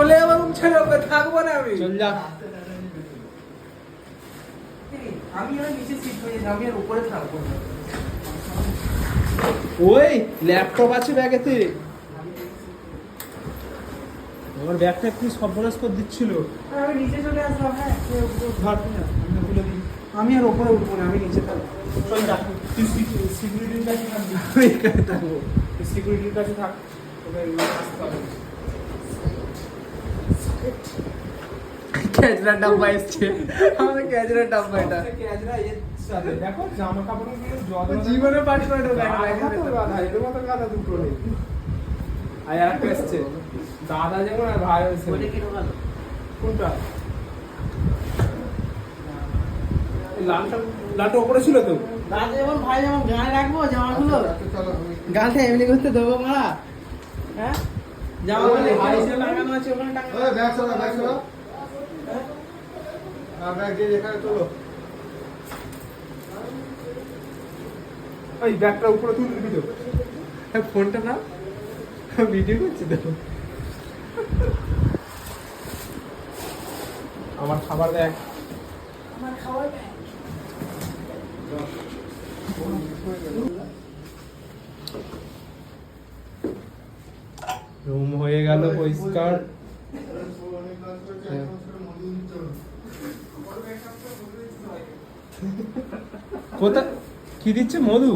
চলে যাব রুম ছেড়ে ওকে থাকব না আমি। চল যা। আমি আর নিচে সিট হয়ে আমি আর উপরে থাকব না। ওই ল্যাপটপ আছে ব্যাগেতে আমার ব্যাগটা একটু সর্বনাশ করে দিচ্ছিল। আর আমি নিচে চলে আসলাম হ্যাঁ আমি তুলে দিই। আমি আর উপরে উঠবো না আমি নিচে থাকব। চল যা। তুই সিকিউরিটির কাছে থাকবি। আমি থাকব। সিকিউরিটির কাছে থাক। তোকে আসতে হবে। ক্যাজরা ডাব্বা এসছে। আমাদের ক্যাজরা ডাব্বা এটা। ক্যাজরা এর সাথে। দেখো জামা কাপড়গুলো জীবনে পাঠ করে দেবো গাধা এর মতো গাধা দুটো নেই। আর একটা এসছে। দাদা যেমন আর ভাই হয়েছে। কোনটা লালটা লালটা ওপরে ছিল তো? দাদা যেমন ভাই যেমন গায়ে রাখব জামাগুলো। গালটা এমনি করতে দেবো মারা। হ্যাঁ? জামাগুলো ভাই লাগানো আছে ওখানে টাকা ওই ব্যাগ সরা ব্যাগ সরা আর ব্যাগ দিয়ে এখানে তোলো। ওই ব্যাগটা উপরে তুলে দিবি তো। ফোনটা না? ভিডিও করছি তো। আমার খাবার আমার খাবার রুম হয়ে গেল পরিষ্কার। কোথা কি দিচ্ছে মধু?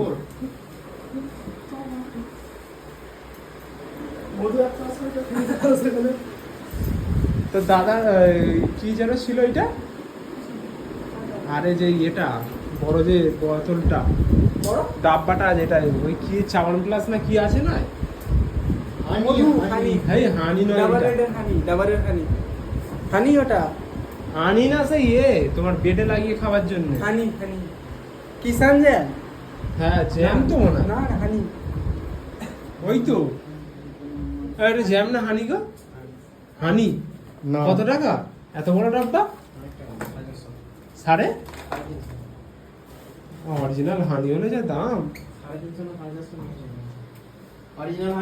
তো দাদা কি যেন ছিল এটা? আরে যে ইয়েটা বড় যে বোতলটা। ডাব্বাটা যেটা ওই কি চাওয়ান প্লাস না কি আছে না? মধু হানি এই হানি নয় ডাবল হানি ডাবল হানি। হানি ওটা? হানি না সেই ইয়ে তোমার বেডে লাগিয়ে খাওয়ার জন্য। হানি হানি। কিষান জ্যাম? হ্যাঁ জ্যাম তো মনে না না, হানি। ওই তো। আরে জ্যাম না হানি গো? হানি। কত টাকা? এত বড় ডাব্বা? সাড়ে? অরিজিনাল হানি হলে যা দাম। অরিজিনাল